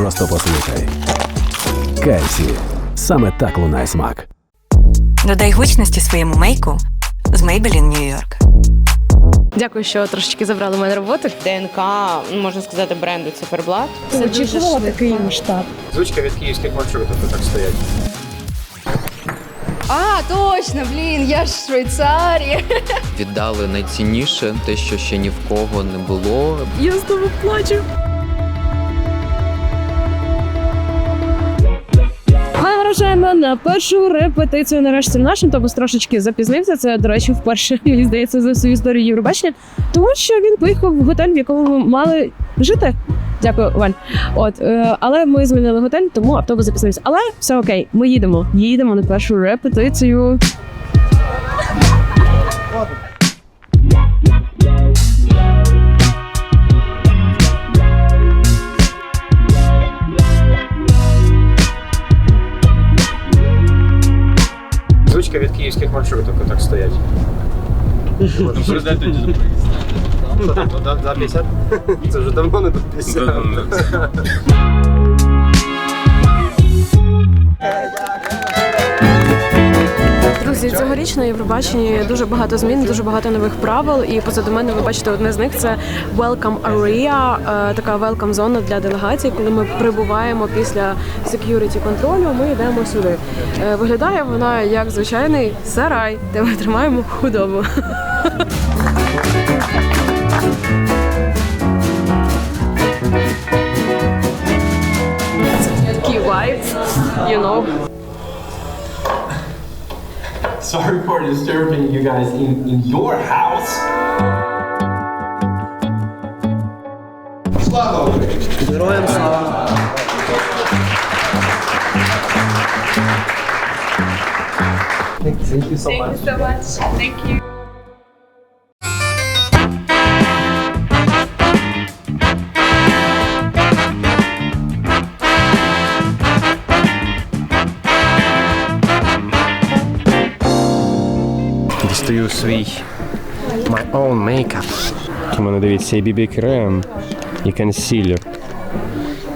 Просто послухай. Кайсі. Саме так лунає смак. Додай гучності своєму мейку з Maybelline New York. Дякую, що трошечки забрали мене роботи. ДНК, можна сказати, бренду циферблат. Це очікувала такий масштаб. Звичка від київських маршрутів тут так стоять. А, точно, блін, я ж в Швейцарії. віддали найцінніше, те, що ще ні в кого не було. Я з тобою плачу. Вирушаємо на першу репетицію. Нарешті наш автобус трошечки запізнився. Це, до речі, вперше мені здається за всю історію Євробачення, тому що він поїхав в готель, в якому ми мали жити. Дякую, Валь. От, е, але ми змінили готель, тому автобус запізнився. Але все окей, ми їдемо. Їдемо на першу репетицію. Київських маршрутів тут так стоять. Що там, за- за 50? Це вже давно не до 50. Друзі, цьогоріч на Євробаченні дуже багато змін, дуже багато нових правил. І позаду мене ви бачите одне з них це Welcome Area, е, така welcome зона для делегацій. Коли ми прибуваємо після security контролю, ми йдемо сюди. Е, Виглядає вона як звичайний сарай, де ми тримаємо худобу. Такий вайб, you know. Sorry for disturbing you guys in, in your house. Героям слава! Thank you so much. Дістаю Свій my own makeup. У мене дивіться і BB крем, і консилер,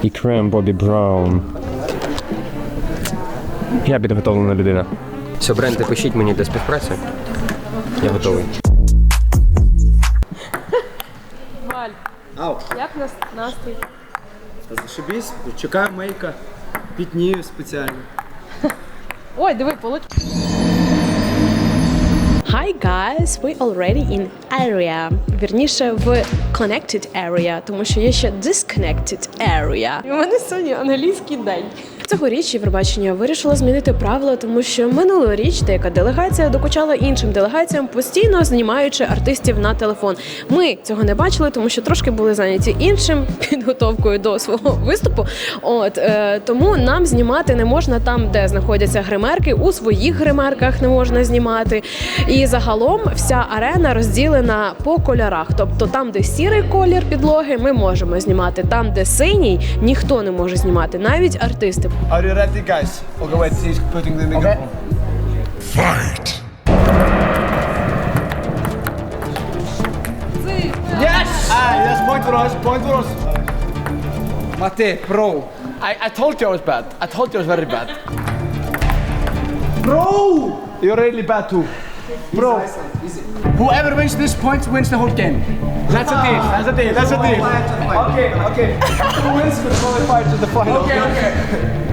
і крем Бобі Браун. Я підготовлена людина. Все, бренди, пишіть мені для співпраці. Я готовий. Валь, Ау, як нас настрій? зашибісь, чекаю мейка, пітнію спеціально. Ой, диви, получ. Hi guys, we already in area. Вірніше в connected area, тому що є ще disconnected area. І у мене сьогодні англійський день. Цьогоріч Євробачення вирішило змінити правила, тому що минулоріч деяка делегація докучала іншим делегаціям, постійно знімаючи артистів на телефон. Ми цього не бачили, тому що трошки були зайняті іншим підготовкою до свого виступу. От е, тому нам знімати не можна там, де знаходяться гримерки. У своїх гримерках не можна знімати. І загалом вся арена розділена по кольорах. Тобто там, де сірий колір підлоги, ми можемо знімати. Там, де синій, ніхто не може знімати, навіть артисти. Are you ready, guys? Okay, wait, he's putting the microphone. Fight! Yes! Ah, yes, point for us, point for us. Mate, bro, I, I told you I was bad. I told you I was very bad. Bro! You're really bad too. Bro, whoever wins this point wins the whole game. That's a deal. That's a deal. That's a deal. Okay, okay. Who wins will qualify to the final. Okay, okay.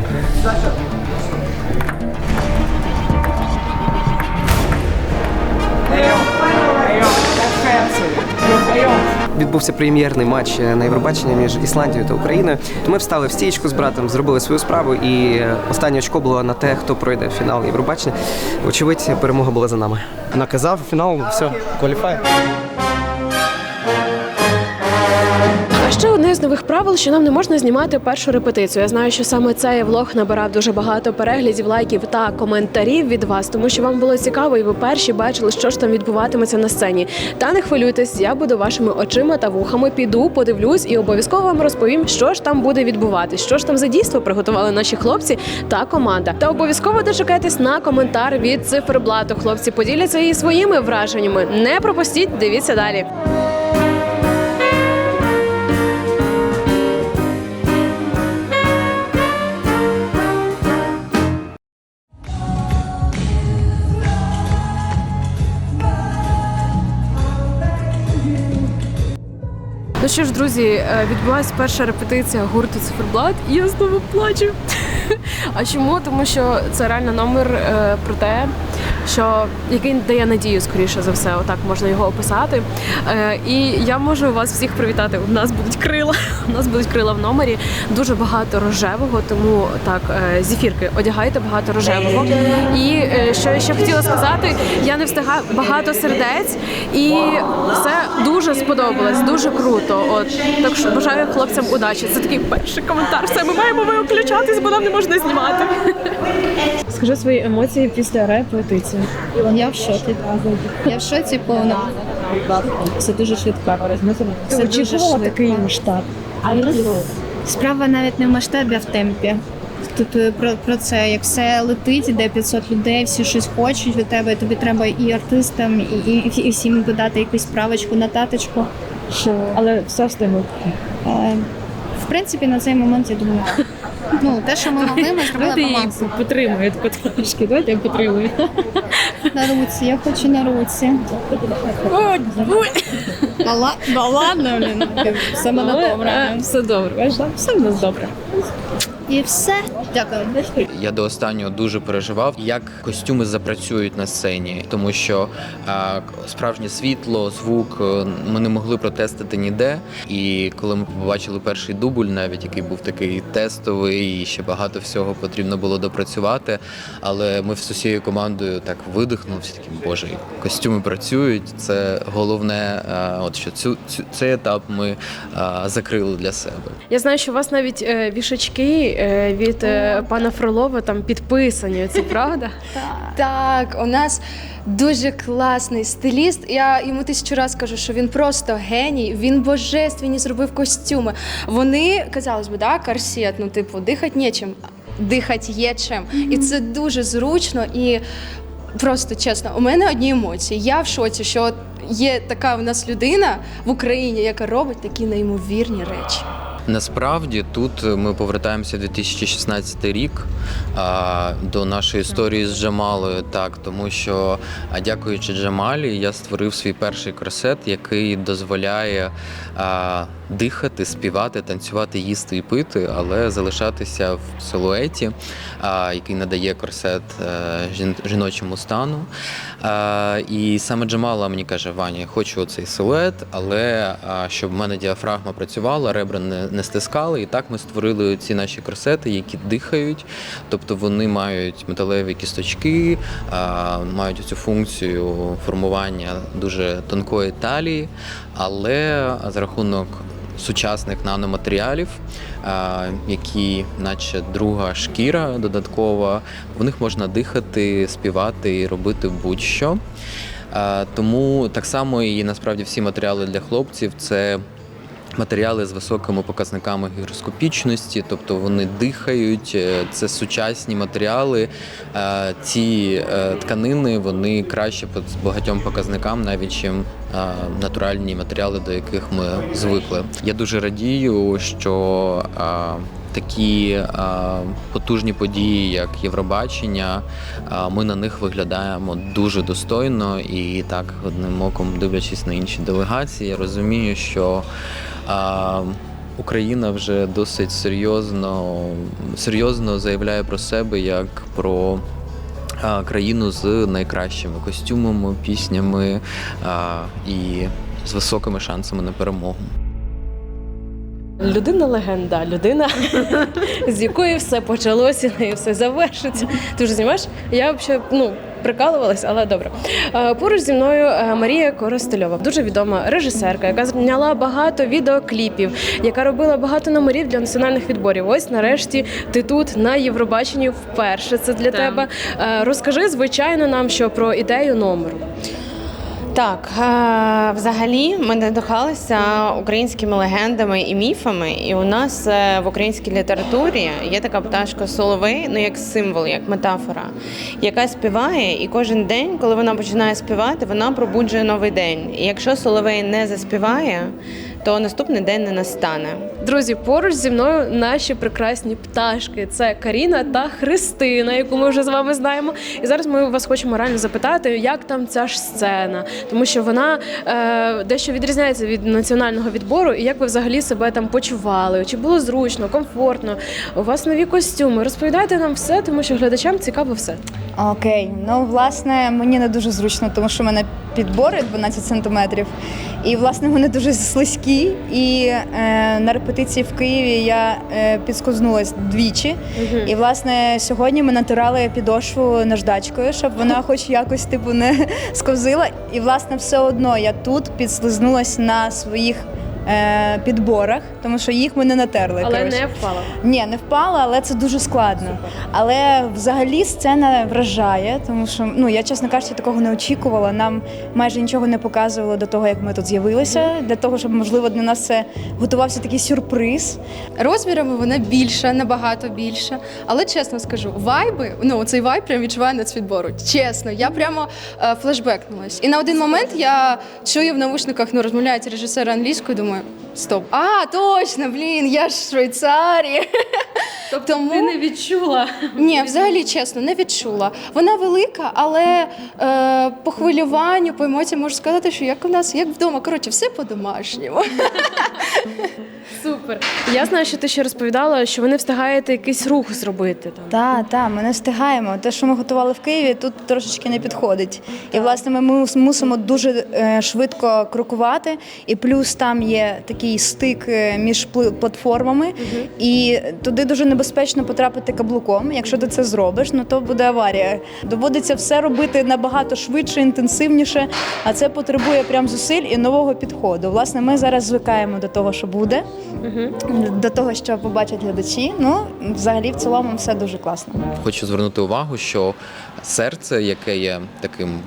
Відбувся прем'єрний матч на Євробачення між Ісландією та Україною. Ми встали в стічку з братом, зробили свою справу, і останнє очко було на те, хто пройде фінал Євробачення. Очевидь, перемога була за нами. Наказав фінал, все, кваліфай. Ще одне з нових правил, що нам не можна знімати першу репетицію. Я знаю, що саме цей влог набирав дуже багато переглядів, лайків та коментарів від вас, тому що вам було цікаво, і ви перші бачили, що ж там відбуватиметься на сцені. Та не хвилюйтесь, я буду вашими очима та вухами. Піду, подивлюсь і обов'язково вам розповім, що ж там буде відбуватись, що ж там за дійство приготували наші хлопці та команда. Та обов'язково дочекайтесь на коментар від циферблату. Хлопці поділяться і своїми враженнями. Не пропустіть, дивіться далі. Що ж, друзі, е, відбулася перша репетиція гурту Циферблат, і я знову плачу. А чому? Тому що це реально номер е, про те, що який дає надію, скоріше за все, отак можна його описати. Е, і я можу вас всіх привітати. У нас будуть крила. У нас будуть крила в номері. Дуже багато рожевого, тому так, е, зефірки, одягайте багато рожевого. І е, що я ще хотіла сказати, я не встигаю багато сердець, і все дуже сподобалось, дуже круто. От так що бажаю хлопцям удачі. Це такий перший коментар. Все, ми маємо виключатись, бо нам не можна знімати. Скажи свої емоції після репетиції. Я в шокі. Я в шоці повно. Це дуже швидко. Це дуже швидко. такий масштаб. Справа навіть не в масштабі, а в темпі. Тут е, про, про це, як все летить, іде 500 людей, всі щось хочуть від тебе. Тобі треба і артистам, і, і, і всім подати якусь справочку на таточку. Але все встигли. Е, в принципі, на цей момент я думаю. Ну, те, що ми могли, ми зробили по максимуму. потримують потрошки. Давайте я потримую. На руці, я хочу на руці. Ла- да ладно, блін. Все мене добре. Все добре, бачиш, все в нас добре. І все. Дякую. Я до останнього дуже переживав, як костюми запрацюють на сцені, тому що а, справжнє світло, звук е, ми не могли протестити ніде. І коли ми побачили перший дубль, навіть який був такий тестовий, і ще багато всього потрібно було допрацювати. Але ми з усією командою так видихнули, всі такі боже, костюми працюють. Це головне, а, от що цю, цю цей етап ми а, закрили для себе. Я знаю, що у вас навіть е, вішачки е, від е, пана Фролова там підписані. Це правда? Так, у нас дуже класний стиліст. Я йому тисячу разів кажу, що він просто геній, він божественні зробив костюми. Вони, казалось би, да, корсет, ну, типу, дихати нічим, дихати є чим. І це дуже зручно і. Просто чесно, у мене одні емоції. Я в шоці, що є така у нас людина в Україні, яка робить такі неймовірні речі. Насправді тут ми повертаємося в 2016 рік до нашої історії з Джамалою. Так, тому що, а, дякуючи Джамалі, я створив свій перший корсет, який дозволяє дихати, співати, танцювати, їсти і пити, але залишатися в силуеті, який надає корсет е, жін- жіночому стану. І саме Джамала мені каже: Ваня, я хочу цей силует, але щоб в мене діафрагма працювала, ребра не, стискали. І так ми створили ці наші корсети, які дихають. Тобто вони мають металеві кісточки, мають цю функцію формування дуже тонкої талії, але за рахунок сучасних наноматеріалів, які, наче друга шкіра додаткова, в них можна дихати, співати і робити будь-що. Тому так само і насправді всі матеріали для хлопців це. Матеріали з високими показниками гігроскопічності, тобто вони дихають, е, це сучасні матеріали. Е, Ці е, тканини вони краще по багатьом показникам, навіть чим натуральні матеріали, до яких ми звикли. Я дуже радію, що такі е, потужні події, як Євробачення, е, ми на них виглядаємо дуже достойно і так одним оком дивлячись на інші делегації, я розумію, що а, Україна вже досить серйозно, серйозно заявляє про себе як про країну з найкращими костюмами, піснями і з високими шансами на перемогу. Людина легенда, людина, з якої все почалося, і все завершиться. Ти вже знімаєш? Я взагалі, ну. Прикалувалась, але добре. Е, Поруч зі мною е, Марія Коростельова, дуже відома режисерка, яка зняла багато відеокліпів, яка робила багато номерів для національних відборів. Ось нарешті ти тут на Євробаченні вперше. Це для тебе. Е, Розкажи, звичайно, нам що про ідею номеру. Так, е, взагалі ми надихалися українськими легендами і міфами, і у нас е, в українській літературі є така пташка Соловей, ну як символ, як метафора, яка співає, і кожен день, коли вона починає співати, вона пробуджує новий день. І якщо Соловей не заспіває, то наступний день не настане. Друзі, поруч зі мною наші прекрасні пташки. Це Каріна та Христина, яку ми вже з вами знаємо. І зараз ми вас хочемо реально запитати, як там ця ж сцена, тому що вона е, дещо відрізняється від національного відбору. І як ви взагалі себе там почували? Чи було зручно, комфортно? У вас нові костюми? Розповідайте нам все, тому що глядачам цікаво все. Окей, ну власне мені не дуже зручно, тому що мене підбори 12 сантиметрів, і власне вони дуже слизькі. І е, на репетиції в Києві я е, підскознулась двічі. І власне сьогодні ми натирали підошву наждачкою, щоб вона хоч якось типу не сковзила. І власне все одно я тут підслизнулась на своїх. Е, Підборах, тому що їх ми не натерли. Але коротше. не впала. Ні, не впала, але це дуже складно. Але взагалі сцена вражає, тому що ну я чесно кажучи, такого не очікувала. Нам майже нічого не показувало до того, як ми тут з'явилися. Для того, щоб можливо для нас це готувався такий сюрприз. Розмірами вона більша, набагато більша. Але чесно скажу, вайби, ну цей вайб прям відчуваю нацвідбору. Чесно, я прямо е, флешбекнулась. І на один момент я чую в навушниках, ну розмовляють режисери англійською, думаю, стоп. А, точно, блін, я ж в Швейцарії. Тобто ти не відчула? Ні, взагалі чесно, не відчула. Вона велика, але е, по хвилюванню, по емоціям можу сказати, що як у нас, як вдома. Коротше, все по-домашньому. Супер. Я знаю, що ти ще розповідала, що ви не встигаєте якийсь рух зробити. Так, так, ми не встигаємо. Те, що ми готували в Києві, тут трошечки не підходить. І власне ми мусимо дуже е, швидко крокувати. І плюс там є такий стик е, між платформами, і туди дуже небезпечно потрапити каблуком. Якщо ти це зробиш, ну то буде аварія. Доводиться все робити набагато швидше, інтенсивніше, а це потребує прям зусиль і нового підходу. Власне, ми зараз звикаємо до того, що буде, до того, що побачать глядачі. Ну, взагалі, в цілому, все дуже класно. Хочу звернути увагу, що серце, яке є таким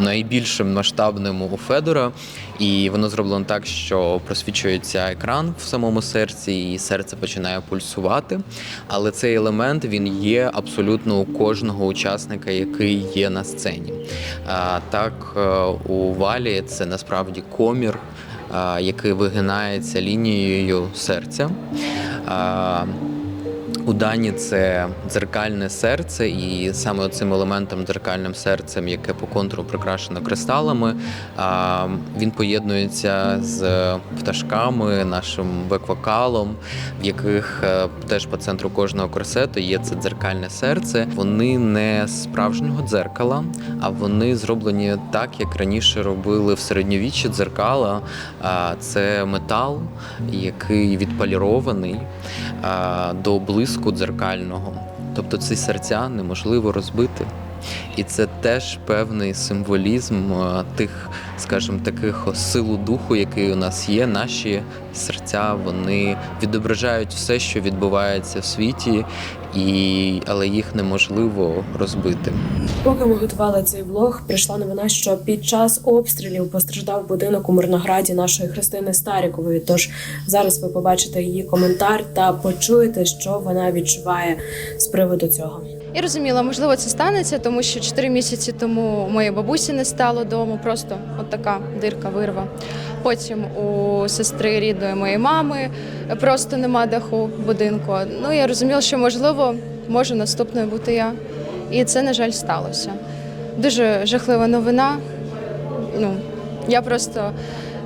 найбільшим масштабним у Федора, і воно зроблено так, що просвічується екран в самому серці, і серце починає пульсувати. Але цей елемент він є абсолютно у кожного учасника, який є на сцені. Так, е, у валі це насправді комір, який вигинається лінією серця. У Дані це дзеркальне серце, і саме цим елементом дзеркальним серцем, яке по контуру прикрашено кристалами, він поєднується з пташками, нашим бек-вокалом, в яких е, теж по центру кожного корсету є це дзеркальне серце. Вони не справжнього дзеркала, а вони зроблені так, як раніше робили в середньовіччі дзеркала. Це метал, який відполірований до блиску дзеркального. Тобто ці серця неможливо розбити. І це теж певний символізм е, тих, скажімо, таких силу духу, який у нас є. Наші серця вони відображають все, що відбувається в світі, і... але їх неможливо розбити. Поки ми готували цей влог, прийшла новина, що під час обстрілів постраждав будинок у Мирнограді нашої Христини Старікової. Тож зараз ви побачите її коментар та почуєте, що вона відчуває з приводу цього. Я розуміла, можливо, це станеться, тому що 4 місяці тому моєї бабусі не стало дому, просто от така дирка, вирва. Потім у сестри рідної моєї мами просто нема даху будинку. Ну я розуміла, що можливо можу наступною бути я. І це, на жаль, сталося. Дуже жахлива новина. Ну, я просто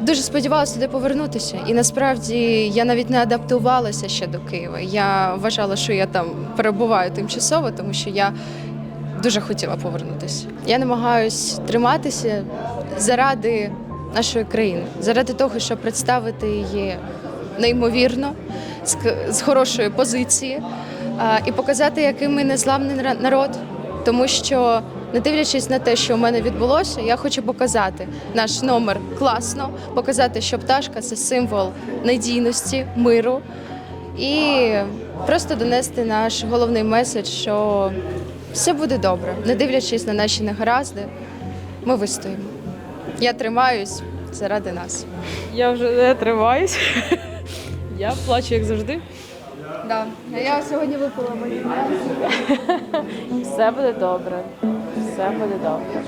дуже сподівалася туди повернутися. І насправді я навіть не адаптувалася ще до Києва. Я вважала, що я там перебуваю тимчасово, тому що я дуже хотіла повернутися. Я намагаюсь триматися заради нашої країни, заради того, щоб представити її неймовірно, з, хорошої позиції і показати, який ми незламний народ. Тому що, не дивлячись на те, що у мене відбулося, я хочу показати наш номер класно, показати, що пташка це символ надійності, миру і просто донести наш головний меседж, що все буде добре, не дивлячись на наші негаразди, ми вистоїмо. Я тримаюсь заради нас. Я вже не триваюсь. Я плачу, як завжди. Да. Я сьогодні випила мені. Все буде добре. Все буде добре.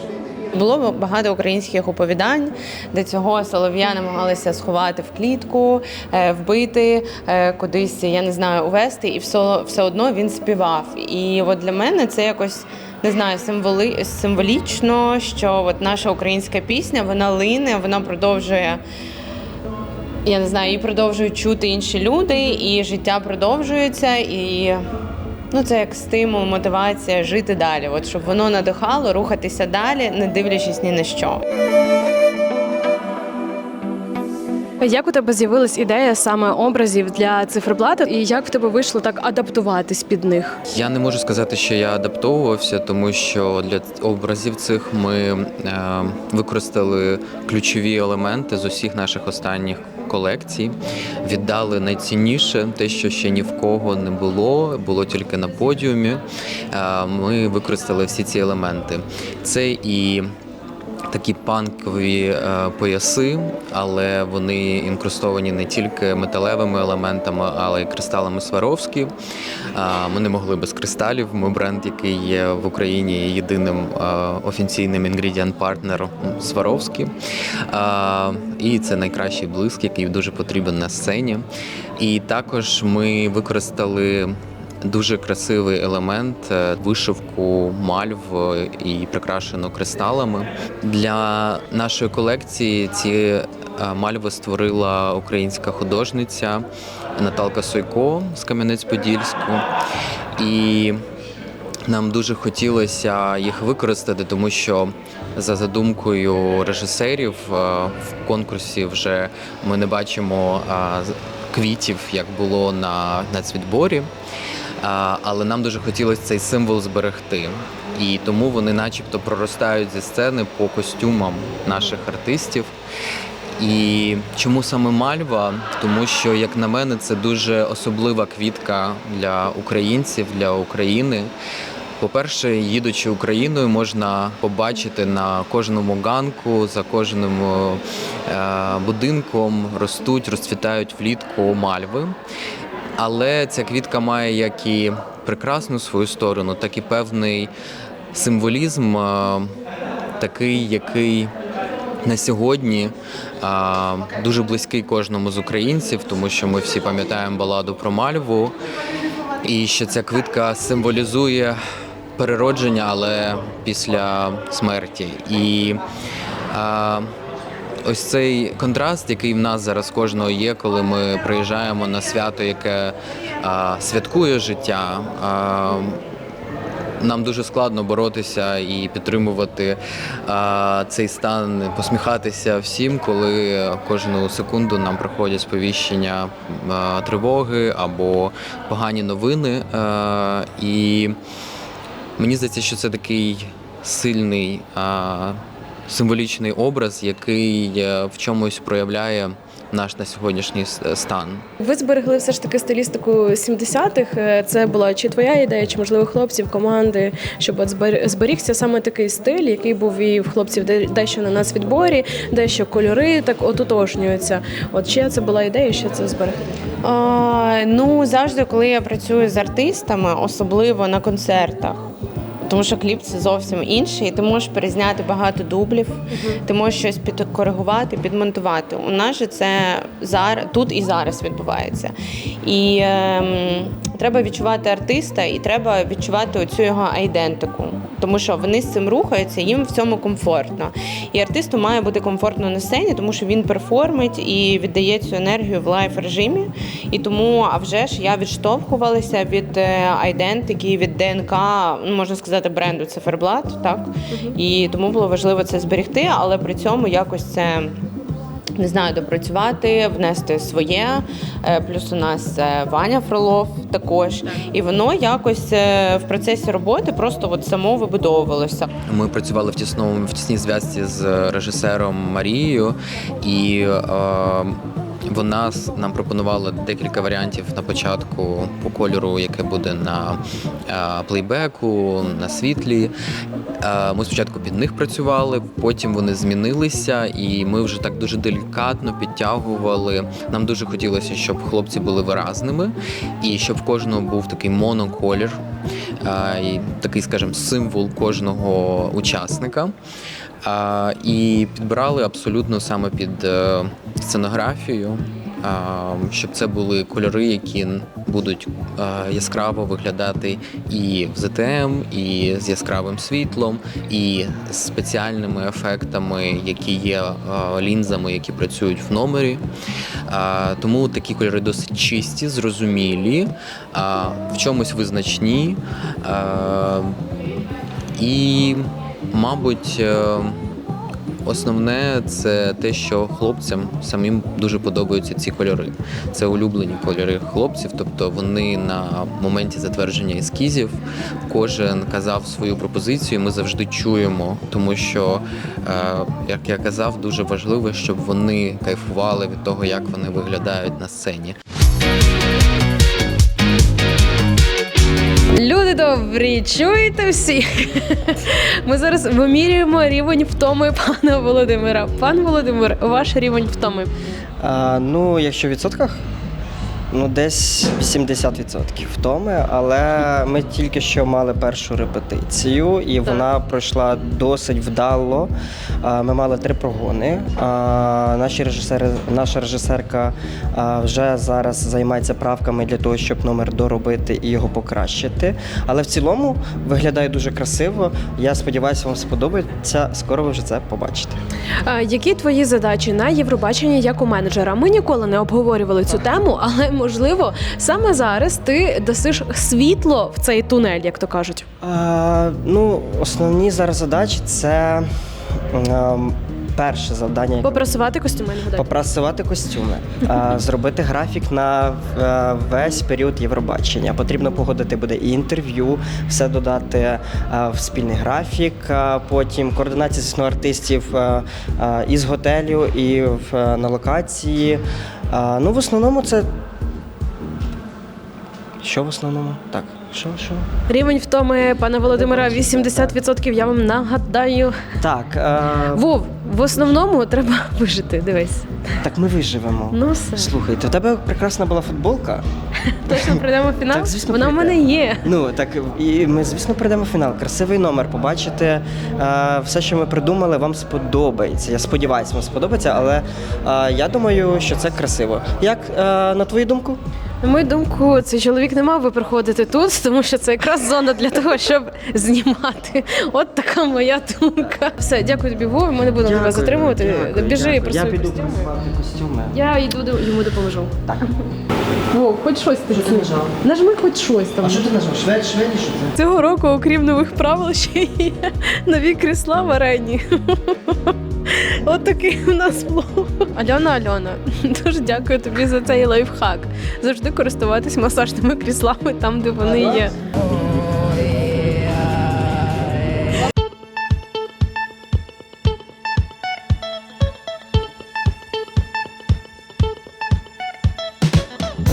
Було багато українських оповідань, де цього солов'я намагалися сховати в клітку, е, вбити, е, кудись, я не знаю, увести, і все, все одно він співав. І от для мене це якось. Не знаю, символи, символічно, що от наша українська пісня вона лине, вона продовжує. Я не знаю, її продовжують чути інші люди, і життя продовжується, і ну це як стимул, мотивація жити далі. От щоб воно надихало, рухатися далі, не дивлячись ні на що. Як у тебе з'явилась ідея саме образів для циферблата, і як в тебе вийшло так адаптуватись під них? Я не можу сказати, що я адаптовувався, тому що для образів цих ми е, використали ключові елементи з усіх наших останніх колекцій, віддали найцінніше, те, що ще ні в кого не було, було тільки на подіумі. Е, ми використали всі ці елементи. Це і Такі панкові е, пояси, але вони інкрустовані не тільки металевими елементами, але й кристалами Сваровські. Е, ми не могли без кристалів. Ми бренд, який є в Україні єдиним е, офіційним інгредієнт партнером Сваровські. І це найкращий блиск, який дуже потрібен на сцені. І також ми використали Дуже красивий елемент е, вишивку мальв е, і прикрашену кристалами. Для нашої колекції ці е, мальви створила українська художниця Наталка Сойко з Кам'янець-Подільську. І нам дуже хотілося їх використати, тому що за задумкою режисерів в конкурсі вже ми не бачимо квітів, як було на нацвідборі. Але нам дуже хотілося цей символ зберегти. І тому вони начебто проростають зі сцени по костюмам наших артистів. І чому саме мальва? Тому що, як на мене, це дуже особлива квітка для українців, для України. По-перше, їдучи Україною, можна побачити на кожному ганку, за кожним е, будинком ростуть, розцвітають влітку мальви. Але ця квітка має як і прекрасну свою сторону, так і певний символізм, такий, який на сьогодні дуже близький кожному з українців, тому що ми всі пам'ятаємо баладу про Мальву, і що ця квитка символізує переродження, але після смерті. І ось цей контраст, який в нас зараз кожного є, коли ми приїжджаємо на свято, яке а, святкує життя. А, нам дуже складно боротися і підтримувати а, цей стан, посміхатися всім, коли кожну секунду нам приходять сповіщення а, тривоги або погані новини. А, і мені здається, що це такий сильний а, символічний образ, який е, в чомусь проявляє наш на сьогоднішній стан. Ви зберегли все ж таки стилістику 70-х. Е, Це була чи твоя ідея, чи можливо хлопців команди, щоб от збер- зберігся саме такий стиль, який був і в хлопців де- дещо на нас відборі, дещо кольори так ототожнюються. От чия це була ідея, що це зберегти? А, ну, завжди, коли я працюю з артистами, особливо на концертах. Тому що кліп це зовсім інший, і ти можеш перезняти багато дублів, ти можеш щось підкоригувати, підмонтувати. У нас же це зараз тут і зараз відбувається. І ем, треба відчувати артиста, і треба відчувати оцю його айдентику. Тому що вони з цим рухаються, їм в цьому комфортно. І артисту має бути комфортно на сцені, тому що він перформить і віддає цю енергію в лайф режимі. І тому, а вже ж я відштовхувалася від е, айдентики, від ДНК, ну, можна сказати, бренду Циферблат, так і тому було важливо це зберегти, але при цьому якось це. Не знаю, допрацювати, внести своє. Е, Плюс у нас е, Ваня Фролов також. І воно якось е, в процесі роботи просто от само вибудовувалося. Ми працювали в тісному в тісній зв'язці з режисером Марією, і е, вона нам пропонувала декілька варіантів на початку по кольору, яке буде на е, плейбеку, на світлі. Е, Ми спочатку під них працювали, потім вони змінилися, і ми вже так дуже делікатно підтягували. Нам дуже хотілося, щоб хлопці були виразними, і щоб в кожного був такий моноколір, е, і такий, скажімо, символ кожного учасника. І підбирали абсолютно саме під е, сценографію, щоб це були кольори, які будуть е, яскраво виглядати і в ЗТМ, і з яскравим світлом, і з спеціальними ефектами, які є е, лінзами, які працюють в номері. Тому такі кольори досить чисті, зрозумілі, в чомусь визначні. І, мабуть, е, основне це те, що хлопцям самим дуже подобаються ці кольори. Це улюблені кольори хлопців, тобто вони на моменті затвердження ескізів кожен казав свою пропозицію. Ми завжди чуємо, тому що, е, як я казав, дуже важливо, щоб вони кайфували від того, як вони виглядають на сцені. Люди добрі, чуєте всі? Ми зараз вимірюємо рівень втоми пана Володимира. Пан Володимир, ваш рівень втоми. А, ну, якщо в відсотках, ну десь 80% втоми, але ми тільки що мали першу репетицію, і вона пройшла досить вдало. Ми мали три прогони. Наші режисери, наша режисерка вже зараз займається правками для того, щоб номер доробити і його покращити. Але в цілому виглядає дуже красиво. Я сподіваюся, вам сподобається. Скоро ви вже це побачите. Які твої задачі на Євробаченні як у менеджера? Ми ніколи не обговорювали цю тему, але можливо саме зараз ти дасиш світло в цей тунель, як то кажуть. А, ну, основні зараз задачі це ем, перше завдання. Попрасувати костюми не. Попрасувати костюми, зробити графік на е, весь період Євробачення. Потрібно погодити буде і інтерв'ю, все додати е, в спільний графік. Потім координація звісно, артистів е, е, із готелю і в, е, на локації. Ну, в основному це. Що в основному? Так, що, що? Рівень втоми пана Володимира 80%, я вам нагадаю. Так. Е... Вов, в основному треба вижити. Дивись. Так ми виживемо. Ну все. Слухайте, у тебе прекрасна була футболка. Точно прийдемо в фінал. Так, звісно, Вона в мене прийдемо. є. Ну так і ми, звісно, прийдемо в фінал. Красивий номер. Побачите е, все, що ми придумали, вам сподобається. Я сподіваюся, вам сподобається, але е, я думаю, що це красиво. Як е, на твою думку? На мою думку, цей чоловік не мав би приходити тут, тому що це якраз зона для того, щоб знімати. От така моя думка. Все, дякую тобі, Вов. Ми не будемо тебе затримувати. Біжи про Я свої піду костюми. костюми. Я йду до- йому допоможу. Так. Вов, хоч щось ти нажав. Нажми хоч щось там. А що ти нажав? Швед, шведі, що це? Цього року, окрім нових правил, ще є нові крісла в арені. От такий у нас влог. Альона Альона, дуже дякую тобі за цей лайфхак. Завжди користуватись масажними кріслами там, де вони є.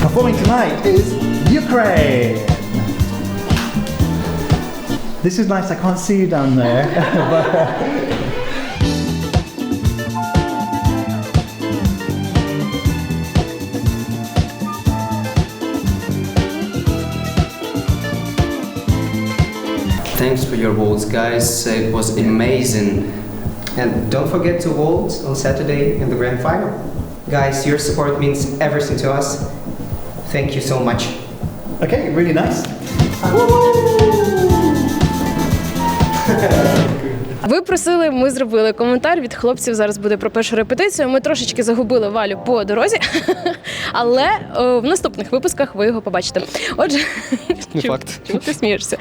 Performing tonight is Ukraine. This is nice. I can't see you down there. Thanks for your votes, guys. It was amazing. And don't forget to vote on Saturday in the grand final. Guys, your support means everything to us. Thank you so much. okay, really nice. Ви просили, ми зробили коментар від хлопців. Зараз буде про першу репетицію. Ми трошечки загубили Валю по дорозі, але е, в наступних випусках ви його побачите. Отже, Не факт. Чому ти смієшся?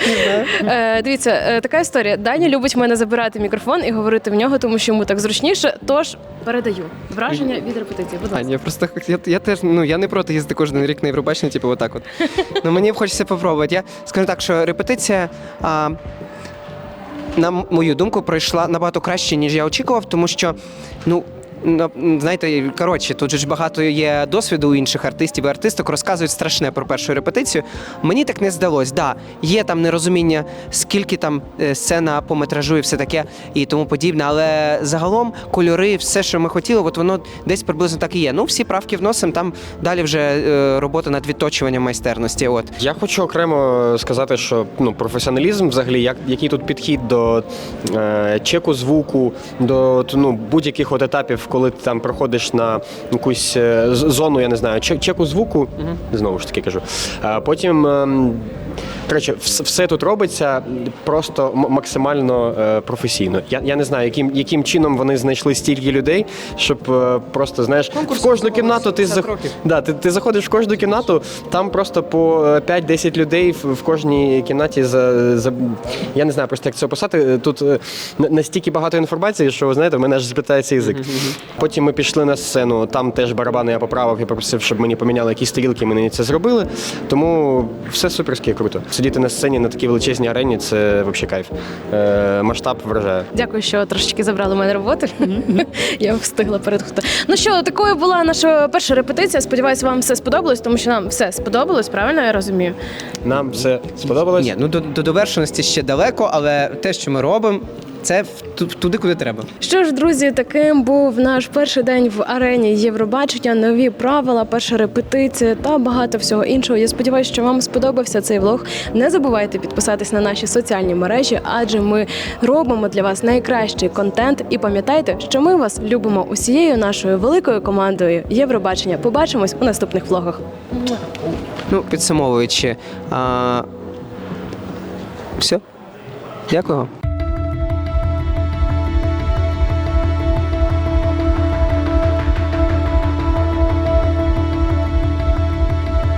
Е, дивіться, е, така історія. Даня любить мене забирати мікрофон і говорити в нього, тому що йому так зручніше. Тож передаю враження від репетиції. Будь А, ласка. ні, просто я, я теж ну я не проти їздити кожен рік на Євробачення, типу, отак от. Ну мені б хочеться попробувати. Я скажу так, що репетиція. А, на мою думку, пройшла набагато краще, ніж я очікував, тому що ну, ну, знаєте, коротше, тут же ж багато є досвіду у інших артистів і артисток розказують страшне про першу репетицію. Мені так не здалось. Да, є там нерозуміння, скільки там е, сцена по метражу і все таке і тому подібне, але загалом кольори, все, що ми хотіли, от воно десь приблизно так і є. Ну, всі правки вносимо, там далі вже е, робота над відточуванням майстерності. От. Я хочу окремо сказати, що ну, професіоналізм, взагалі, як, який тут підхід до е, чеку звуку, до ну, будь-яких от етапів, коли ти там проходиш на якусь е, зону, я не знаю, чек, чеку звуку, знову ж таки кажу. Потім. ем, Коротше, все тут робиться просто максимально е, професійно. Я, я не знаю, яким, яким чином вони знайшли стільки людей, щоб е, просто знаєш в кожну кімнату ти, зах... да, ти, ти заходиш в кожну кімнату, там просто по е, 5-10 людей в, кожній кімнаті за, за я не знаю просто як це описати. Тут настільки багато інформації, що ви знаєте, в мене аж сплітається язик. Потім ми пішли на сцену, там теж барабани я поправив і попросив, щоб мені поміняли якісь стрілки, мені це зробили. Тому все суперськи круто. Сидіти на сцені на такій величезній арені це взагалі кайф. Е, масштаб вражає. Дякую, що трошечки забрали мене роботи. Я встигла перед Ну що, такою була наша перша репетиція. Сподіваюся, вам все сподобалось, тому що нам все сподобалось, правильно я розумію? Нам все сподобалось? Ні, ну до, до довершеності ще далеко, але те, що ми робимо, це туди, куди треба. Що ж, друзі, таким був наш перший день в арені Євробачення, нові правила, перша репетиція та багато всього іншого. Я сподіваюся, що вам сподобався цей влог. Не забувайте підписатись на наші соціальні мережі, адже ми робимо для вас найкращий контент. І пам'ятайте, що ми вас любимо усією нашою великою командою Євробачення. Побачимось у наступних влогах. Ну, підсумовуючи, а... все. Дякую.